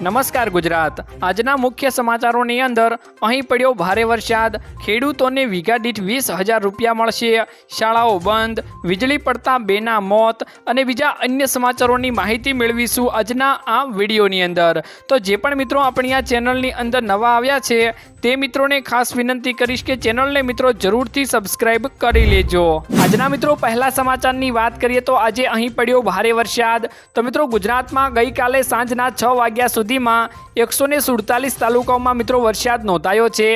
નમસ્કાર ગુજરાત. આજના મુખ્ય સમાચારોની અંદર અહીં પડ્યો ભારે વરસાદ. ખેડૂતોને વીઘા દીઠ વીસ હજાર રૂપિયા મળશે. શાળાઓ બંધ. વીજળી પડતા બેના મોત અને બીજા અન્ય સમાચારોની માહિતી મેળવીશું આજના આ વિડીયોની અંદર. તો જે પણ મિત્રો આપણી આ ચેનલની અંદર નવા આવ્યા છે તે મિત્રોને ખાસ વિનંતી કરીશ કે ચેનલને મિત્રો જરૂરથી સબસ્ક્રાઇબ કરી લેજો. આજના મિત્રો પહેલા સમાચારની વાત કરીએ તો આજે અહીં પડ્યો ભારે વરસાદ. તો મિત્રો ગુજરાતમાં ગઈકાલે સાંજના છ વાગ્યા સુધીમાં એકસો સુડતાલીસ તાલુકાઓમાં મિત્રો વરસાદ નોંધાયો છે.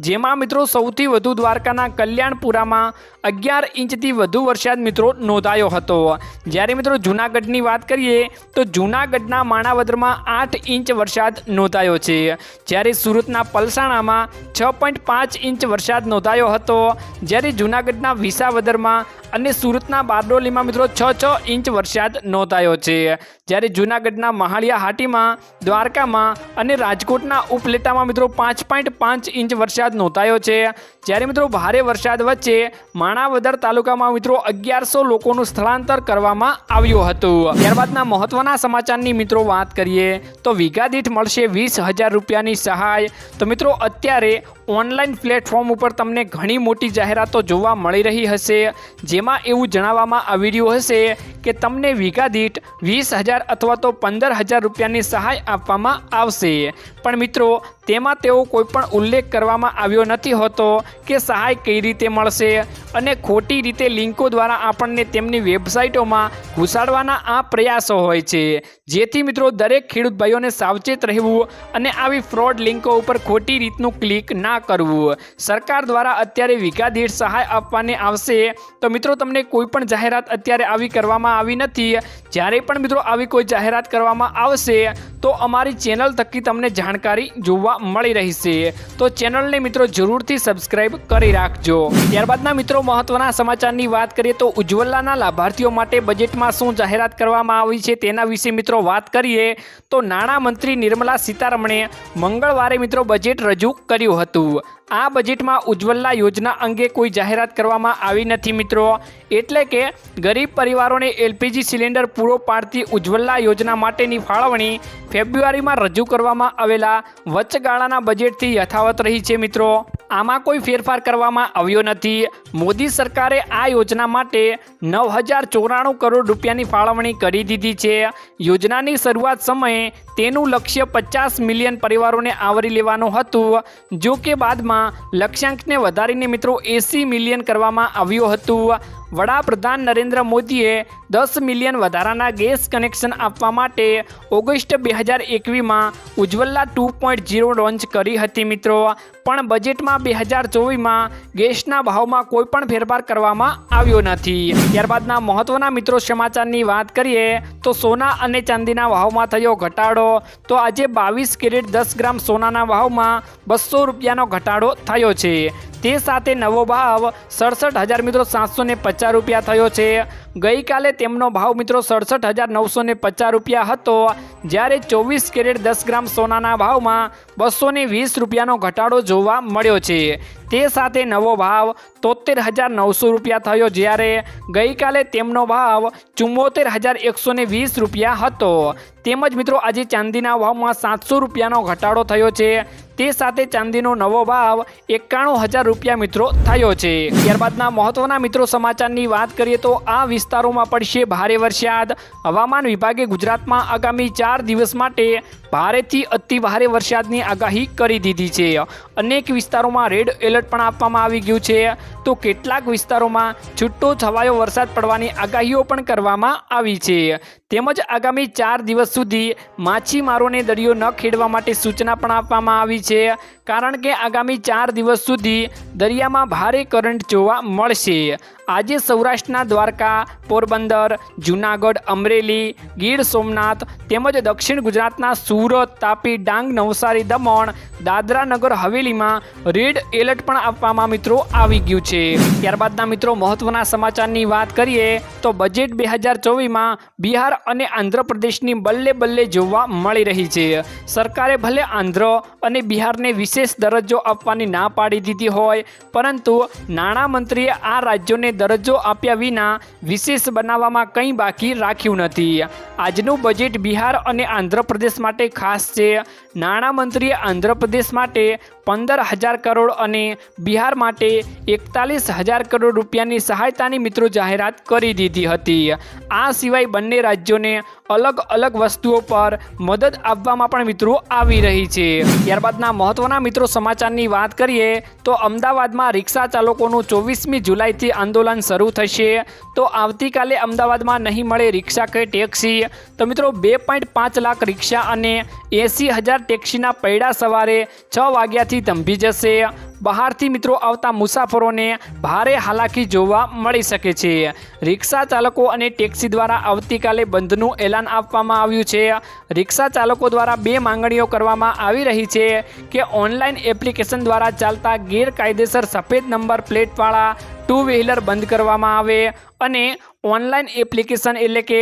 જેમાં મિત્રો સૌથી વધુ દ્વારકાના કલ્યાણપુરામાં અગિયાર ઇંચથી વધુ વરસાદ મિત્રો નોંધાયો હતો. જ્યારે મિત્રો જૂનાગઢની વાત કરીએ, તો જૂનાગઢના માણાવદરમાં આઠ ઇંચ વરસાદ નોંધાયો છે. જ્યારે સુરતના પલસાણામાં છ પોઈન્ટ પાંચ ઇંચ વરસાદ નોંધાયો હતો. જ્યારે જૂનાગઢના વિસાવદરમાં અને સુરતના બારડોલીમાં મિત્રો છ છ ઇંચ વરસાદ નોંધાયો છે. જ્યારે જૂનાગઢના મહાળિયા હાટીમાં, દ્વારકામાં અને રાજકોટના ઉપલેટામાં મિત્રો પાંચ પોઈન્ટ પાંચ ઇંચ વરસાદ નોંધાયો છે. જ્યારે મિત્રો ભારે વરસાદ વચ્ચે માણાવદર તાલુકામાં મિત્રો અગિયારસો લોકોનું સ્થળાંતર કરવામાં આવ્યું હતું. ત્યારબાદના મહત્વના સમાચારની મિત્રો વાત કરીએ, તો વીઘા દીઠ મળશે વીસ હજાર રૂપિયાની સહાય. તો મિત્રો અત્યારે ઓનલાઈન પ્લેટફોર્મ ઉપર તમને ઘણી મોટી જાહેરાતો જોવા મળી રહી હશે. જેમાં એવું જણાવવામાં આવી રહ્યું હશે કે તમને વીઘા દીઠ વીસ હજાર અથવા તો પંદર હજાર રૂપિયાની સહાય આપવામાં આવશે. પણ મિત્રો, તેમાં તેઓ કોઈપણ ઉલ્લેખ કરવામાં આવ્યો નથી હોતો કે સહાય કઈ રીતે મળશે અને ખોટી રીતે લિંકો દ્વારા આપણને તેમની વેબસાઇટોમાં ઘુસાડવાના આ પ્રયાસો હોય છે. જેથી મિત્રો, દરેક ખેડૂત ભાઈઓને સાવચેત રહેવું અને આવી ફ્રોડ લિંકો ઉપર ખોટી રીતનું ક્લિક ના કરવું. સરકાર દ્વારા અત્યારે વીઘા દીઠ સહાય આપવાની આવશે. તો મિત્રો, તમને કોઈપણ જાહેરાત અત્યારે આવી કરવામાં આવી નથી. જ્યારે પણ મિત્રો આવી કોઈ જાહેરાત કરવામાં આવશે, તો અમારી ચેનલ થકી તમને જાણકારી જોવા મળી રહેશે. તો ચેનલને મિત્રો જરૂરથી સબસ્ક્રાઇબ કરી રાખજો. ત્યારબાદના મિત્રો મહત્વના સમાચારની વાત કરીએ તો ઉજ્જવલાના લાભાર્થીઓ માટે બજેટમાં શું જાહેરાત કરવામાં આવી છે તેના વિશે મિત્રો વાત કરીએ, તો નાણામંત્રી નિર્મલા સીતારમણે મંગળવારે મિત્રો બજેટ રજૂ કર્યું હતું. આ બજેટમાં ઉજ્જવલા યોજના અંગે કોઈ જાહેરાત કરવામાં આવી નથી મિત્રો. એટલે કે ગરીબ પરિવારોને એલપીજી સિલિન્ડર પૂરો પાડતી ઉજ્જવલા યોજના માટેની ફાળવણી ફેબ્રુઆરીમાં રજૂ કરવામાં આવેલા વચગાળાના બજેટથી યથાવત રહી છે મિત્રો. આમાં કોઈ ફેરફાર કરવામાં આવ્યો નથી. મોદી સરકારે આ યોજના માટે નવ હજાર ચોરાણું કરોડ રૂપિયાની ફાળવણી કરી દીધી છે. યોજનાની શરૂઆત સમયે તેનું લક્ષ્ય પચાસ મિલિયન પરિવારોને આવરી લેવાનું હતું. જો કે બાદમાં લક્ષ્યાંકને વધારીને મિત્રો એંસી મિલિયન કરવામાં આવ્યું હતું. વડાપ્રધાન નરેન્દ્ર મોદીએ દસ મિલિયન વધારાના ગેસ કનેક્શન આપવા માટે ઓગસ્ટ બે હજાર એકવીસમાં Ujjwala two point zero launch કરી હતી મિત્રો. પણ બજેટમાં બે હજાર ચોવીસમાં ગેસના ભાવમાં કોઈ પણ ફેરફાર કરવામાં આવ્યો નથી. ત્યારબાદના મહત્વના મિત્રો સમાચારની વાત કરીએ તો સોના અને ચાંદીના ભાવમાં થયો ઘટાડો. તો આજે બાવીસ કેરેટ દસ ગ્રામ સોનાના ભાવમાં બસો રૂપિયાનો ઘટાડો થયો છે. તે સાથે નવો ભાવ સડસઠ હજાર મિત્રો સાતસો પચાસ રૂપિયા થયો છે. ગઈકાલે તેમનો ભાવ મિત્રો સડસઠ હજાર નવસો પચાસ રૂપિયા હતો. જ્યારે ચોવીસ કેરેટ દસ ગ્રામ સોનાના ભાવમાં બસો વીસ રૂપિયાનો ઘટાડો જોવા મળ્યો છે. તે સાથે નવો ભાવ તોતેર હજાર નવસો રૂપિયા થયો જ્યારે ગઈકાલે તેમનો ભાવ ચુમ્મોતેર હજાર એકસો ને વીસ રૂપિયા હતો. તેમજ મિત્રો, આજે ચાંદીના ભાવમાં સાતસો રૂપિયાનો ઘટાડો થયો છે. તે સાથે ચાંદીનો નવો ભાવ એકાણું હજાર રૂપિયા મિત્રો થયો છે. ત્યારબાદના મહત્વના મિત્રો, સમાચારની વાત કરીએ તો આ વિસ્તારોમાં પડશે ભારે વરસાદ. હવામાન વિભાગે ગુજરાતમાં આગામી ચાર દિવસ માટે ભારેથી અતિ ભારે વરસાદની આગાહી કરી દીધી છે. અનેક વિસ્તારોમાં રેડ એલર્ટ પણ આપવામાં આવી ગયું છે. તો કેટલાક વિસ્તારોમાં છૂટો છવાયો વરસાદ પડવાની આગાહીઓ પણ કરવામાં આવી છે. તેમજ આગામી ચાર દિવસ સુધી માછીમારોને દરિયો ન ખેડવા માટે સૂચના પણ આપવામાં આવી છે. કારણ કે આગામી ચાર દિવસ સુધી દરિયામાં ભારે કરંટ જોવા મળશે. આજે સૌરાષ્ટ્રના દ્વારકા, પોરબંદર, જૂનાગઢ, અમરેલી, ગીર સોમનાથ તેમજ દક્ષિણ ગુજરાતના સુરત, તાપી, ડાંગ, નવસારી, દમણ, દાદરા નગર, હવેલીમાં રેડ એલર્ટ પણ આપવામાં મિત્રો આવી ગયું છે. ત્યારબાદના મિત્રો મહત્વના સમાચારની વાત કરીએ તો બજેટ બે હજાર ચોવીસમાં બિહાર અને આંધ્રપ્રદેશની બલ્લે બલ્લે જોવા મળી રહી છે. સરકારે ભલે આંધ્ર અને બિહારને વિશેષ દરજ્જો આપવાની ના પાડી દીધી હોય, પરંતુ નાણામંત્રીએ આ રાજ્યોને દરજ્જો આપ્યા વિના વિશેષ બનાવવામાં કંઈ બાકી રાખ્યું નથી. આજનું બજેટ બિહાર અને આંધ્રપ્રદેશ માટે ખાસ છે. નાણામંત્રીએ આંધ્રપ્રદેશ માટે પંદર હજાર કરોડ અને બિહાર માટે એકતાલીસ હજાર કરોડ રૂપિયાની સહાયતાની મિત્રો જાહેરાત કરી દીધી હતી. આ સિવાય બંને રાજ્યોને અલગ અલગ વસ્તુઓ પર મદદ આપવામાં પણ મિત્રો આવી રહી છે. ત્યારબાદના મહત્વના મિત્રો સમાચારની વાત કરીએ તો અમદાવાદમાં રિક્ષા ચાલકોનું ચોવીસમી જુલાઈથી આંદોલન શરૂ થશે. તો આવતીકાલે અમદાવાદમાં નહીં મળે રિક્ષા કે ટેક્સી. તો મિત્રો બે પોઈન્ટ પાંચ લાખ રિક્ષા અને એંસી હજાર ટેક્સીના પૈડા સવારે છ વાગ્યાથી થંભી જશે. બહારથી મિત્રો આવતા મુસાફરોને ભારે હાલાકી જોવા મળી શકે છે. રિક્ષા ચાલકો અને ટેક્સી દ્વારા આવતીકાલે બંધનું એલાન આપવામાં આવ્યું છે. રિક્ષા ચાલકો દ્વારા બે માંગણીઓ કરવામાં આવી રહી છે કે ઓનલાઈન એપ્લિકેશન દ્વારા ચાલતા ગેરકાયદેસર સફેદ નંબર પ્લેટવાળા ટુ વ્હીલર બંધ કરવામાં આવે અને ઓનલાઈન એપ્લિકેશન એટલે કે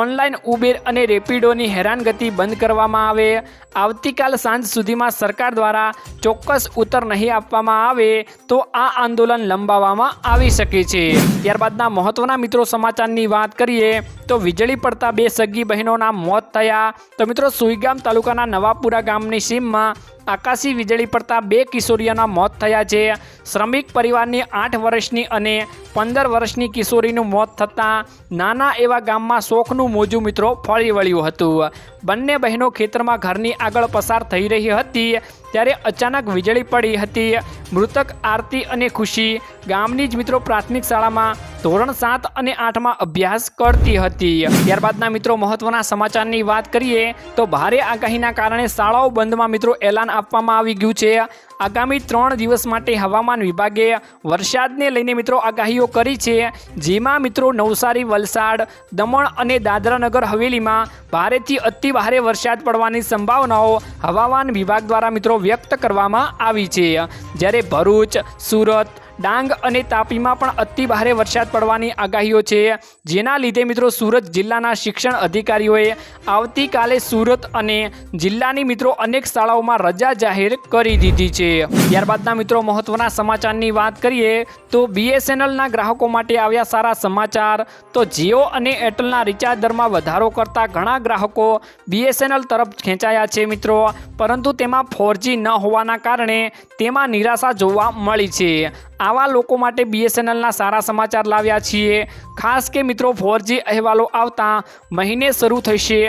ઓનલાઈન ઉબેર અને રેપિડોની હેરાનગતિ બંધ કરવામાં આવે. આવતીકાલ સાંજ સુધીમાં સરકાર દ્વારા ચોક્કસ ઉત્તર નહીં આપવામાં આવે તો આ આંદોલન લંબાવવામાં આવી શકે છે. ત્યારબાદના મહત્વના મિત્રો સમાચારની વાત કરીએ તો વીજળી પડતા બે સગી બહેનોના મોત થયા. તો મિત્રો સુઈગામ તાલુકાના નવાપુરા ગામની સીમમાં આકાશી વીજળી પડતા બે કિશોરીઓના મોત થયા છે. શ્રમિક પરિવારની આઠ વર્ષની અને પંદર વર્ષની કિશોરીનું મોત થતાં નાના એવા ગામમાં શોખનું મોજું મિત્રો ફળી વળ્યું હતું. બંને બહેનો ખેતરમાં ઘરની આગળ પસાર થઈ રહી હતી. ત્યારે અચાનક વીજળી પડી હતી. મૃતક આરતી અને ખુશી ગામની જ મિત્રો પ્રાથમિક શાળામાં ધોરણ સાત અને આઠમાં અભ્યાસ કરતી હતી. ત્યારબાદના મિત્રો મહત્વના સમાચારની વાત કરીએ તો ભારે આગાહીના કારણે શાળાઓ બંધમાં મિત્રો એલાન આપવામાં આવી ગયું છે. આગામી ત્રણ દિવસ માટે હવામાન વિભાગે વરસાદને લઈને મિત્રો આગાહીઓ કરી છે. જેમાં મિત્રો નવસારી, વલસાડ, દમણ અને દાદરાનગર હવેલીમાં ભારેથી અતિ ભારે વરસાદ પડવાની સંભાવનાઓ હવામાન વિભાગ દ્વારા મિત્રો વ્યક્ત કરવામાં આવી છે. જ્યારે ભરૂચ, સુરત ડાંગ અને તાપીમાં પણ અતિ ભારે વરસાદ પડવાની આગાહીઓ છે. જેના લીધે મિત્રો સુરત જિલ્લાના શિક્ષણ અધિકારીઓએ આવતીકાલે સુરત અને જિલ્લાની મિત્રો અનેક શાળાઓમાં રજા જાહેર કરી દીધી છે. ત્યારબાદના મિત્રો મહત્વના સમાચારની વાત કરીએ તો બીએસએનએલના ગ્રાહકો માટે આવ્યા સારા સમાચાર. તો જીઓ અને એરટેલના રિચાર્જ દરમાં વધારો કરતા ઘણા ગ્રાહકો બીએસએનએલ તરફ ખેંચાયા છે મિત્રો. પરંતુ તેમાં ફોરજી ન હોવાના કારણે તેમાં નિરાશા જોવા મળી છે. આવા લોકો માટે બીએસએનએલના સારા સમાચાર લાવ્યા છીએ. ખાસ કે મિત્રો ફોરજી અહેવાલો આવતા મહિને શરૂ થશે.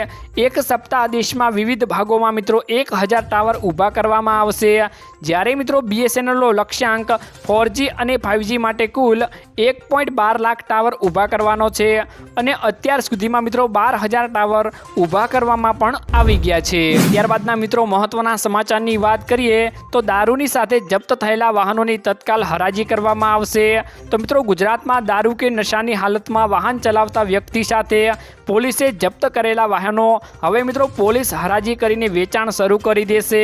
એક સપ્તાહ દેશમાં વિવિધ ભાગોમાં મિત્રો એક હજાર ટાવર ઊભા કરવામાં આવશે. જ્યારે મિત્રો બીએસએનએલનો લક્ષ્યાંક ફોરજી અને ફાઇવજી માટે કુલ એક પોઈન્ટ બાર લાખ ટાવર ઊભા કરવાનો છે અને અત્યાર સુધીમાં મિત્રો બાર હજાર ટાવર ઊભા કરવામાં પણ આવી ગયા છે. ત્યારબાદના મિત્રો મહત્વના સમાચારની વાત કરીએ તો દારૂની સાથે જપ્ત થયેલા વાહનોની તત્કાલ હરાજી કરવામાં આવશે. તો મિત્રો ગુજરાતમાં દારૂ કે નશાની હાલતમાં વાહન ચલાવતા વ્યક્તિ સાથે પોલીસે જપ્ત કરેલા વાહનો હવે મિત્રો પોલીસ હરાજી કરીને વેચાણ શરૂ કરી દેશે.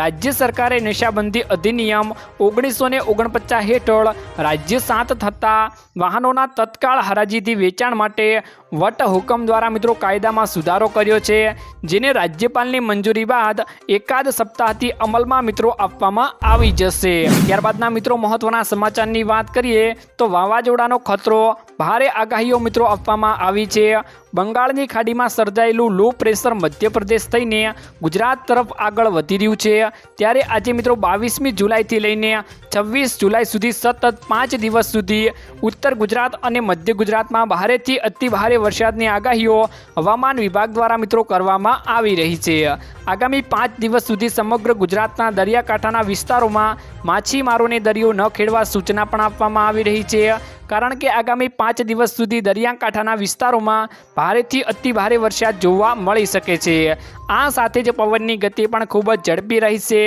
રાજ્ય સરકારે નશાબંધી અધિનિયમ ઓગણીસો ને ઓગણપચાસ હેઠળ રાજ્ય સાત થતા વાહનોના તત્કાળ હરાજીથી વેચાણ માટે વટહુકમ દ્વારા મિત્રો કાયદામાં સુધારો કર્યો છે, જેને રાજ્યપાલની મંજૂરી બાદ એકાદ સપ્તાહથી અમલમાં મિત્રો આપવામાં આવી જશે. ત્યારબાદના મિત્રો મહત્વના સમાચારની વાત કરીએ તો વાવાઝોડાનો ખતરો ભારે આગાહીઓ મિત્રો આપવામાં આવી છે. બંગાળની ખાડીમાં સર્જાયેલું લો પ્રેશર મધ્યપ્રદેશ થઈને ગુજરાત તરફ આગળ વધી રહ્યું છે. ત્યારે આજે મિત્રો બાવીસમી જુલાઈથી લઈને છવ્વીસ જુલાઈ સુધી સતત પાંચ દિવસ સુધી ઉત્તર ગુજરાત અને મધ્ય ગુજરાતમાં ભારેથી અતિ ભારે વરસાદની આગાહીઓ હવામાન વિભાગ દ્વારા મિત્રો કરવામાં આવી રહી છે. આગામી પાંચ દિવસ સુધી સમગ્ર ગુજરાતના દરિયાકાંઠાના વિસ્તારોમાં માછીમારોને દરિયો ન ખેડવા સૂચના પણ આપવામાં આવી રહી છે. કારણ કે આગામી પાંચ દિવસ સુધી દરિયાકાંઠાના વિસ્તારોમાં ભારેથી અતિ ભારે વરસાદ જોવા મળી શકે છે. આ સાથે જ પવનની ગતિ પણ ખૂબ જ ઝડપી રહેશે.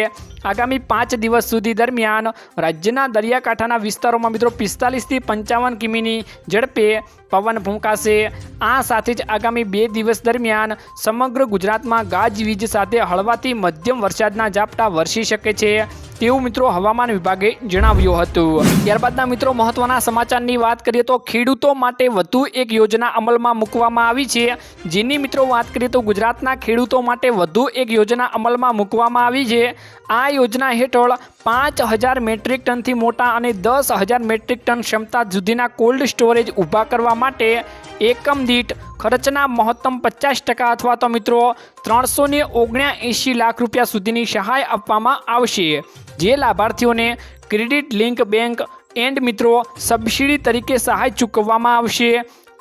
આગામી પાંચ દિવસ સુધી દરમિયાન રાજ્યના દરિયાકાંઠાના વિસ્તારોમાં મિત્રો પિસ્તાલીસથી પંચાવન કિમીની ઝડપે પવન ફૂંકાશે. આ સાથે જ આગામી બે દિવસ દરમિયાન સમગ્ર ગુજરાતમાં ગાજવીજ સાથે હળવાથી મધ્યમ વરસાદના ઝાપટા વરસી શકે છે તેવું મિત્રો હવામાન વિભાગે જણાવ્યું હતું. ત્યારબાદના મિત્રો મહત્વના સમાચારની વાત કરીએ તો ખેડૂતો માટે વધુ એક યોજના અમલમાં મૂકવામાં આવી છે. જેની મિત્રો વાત કરીએ તો ગુજરાતના ખેડૂતો માટે વધુ એક યોજના અમલમાં મૂકવામાં આવી છે. આ યોજના હેઠળ પાંચ હજાર મેટ્રિક ટનથી મોટા અને દસ હજાર મેટ્રિક ટન ક્ષમતા સુધીના કોલ્ડ સ્ટોરેજ ઊભા કરવા માટે એકમ દીઠ ખર્ચના મહત્તમ પચાસ ટકા અથવા તો મિત્રો ત્રણસો ને ઓગણ્યાએંશી લાખ રૂપિયા સુધીની સહાય આપવામાં આવશે. જે લાભાર્થીઓને ક્રેડિટ લિંક બેંક એન્ડ મિત્રો સબસિડી તરીકે સહાય ચૂકવવામાં આવશે.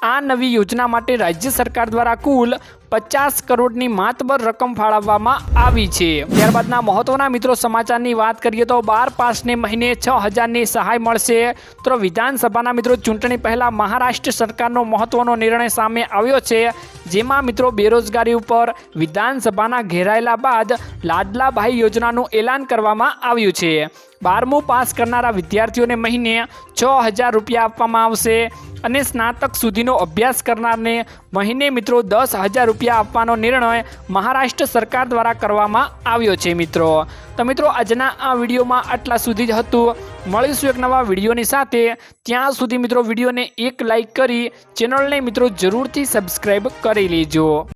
આ નવી યોજના માટે રાજ્ય સરકાર દ્વારા કુલ પચાસ કરોડની માતબર રકમ ફાળવવામાં આવી છે. ત્યારબાદના મહત્વના મિત્રો સમાચારની વાત કરીએ તો બાર પાસને મહિને છ હજારની સહાય મળશે. તો વિધાનસભાના મિત્રો, ચૂંટણી પહેલાં મહારાષ્ટ્ર સરકારનો મહત્વનો નિર્ણય સામે આવ્યો છે. જેમાં મિત્રો, બેરોજગારી ઉપર વિધાનસભાના ઘેરાયેલા બાદ લાડલાભાઈ યોજનાનું એલાન કરવામાં આવ્યું છે. બારમું પાસ કરનારા વિદ્યાર્થીઓને મહિને છ હજાર રૂપિયા આપવામાં આવશે. અને સ્નાતક સુધીનો અભ્યાસ કરનારને મહિને મિત્રો દસ હજાર રૂપિયા આપવાનો નિર્ણય મહારાષ્ટ્ર સરકાર દ્વારા કરવામાં આવ્યો છે મિત્રો. તો મિત્રો, આજના આ વિડીયોમાં આટલા સુધી જ હતું. મળીશું એક નવા વિડીયોની સાથે. ત્યાં સુધી મિત્રો વિડીયોને એક લાઈક કરી ચેનલને મિત્રો જરૂરથી સબસ્ક્રાઈબ કરી લેજો.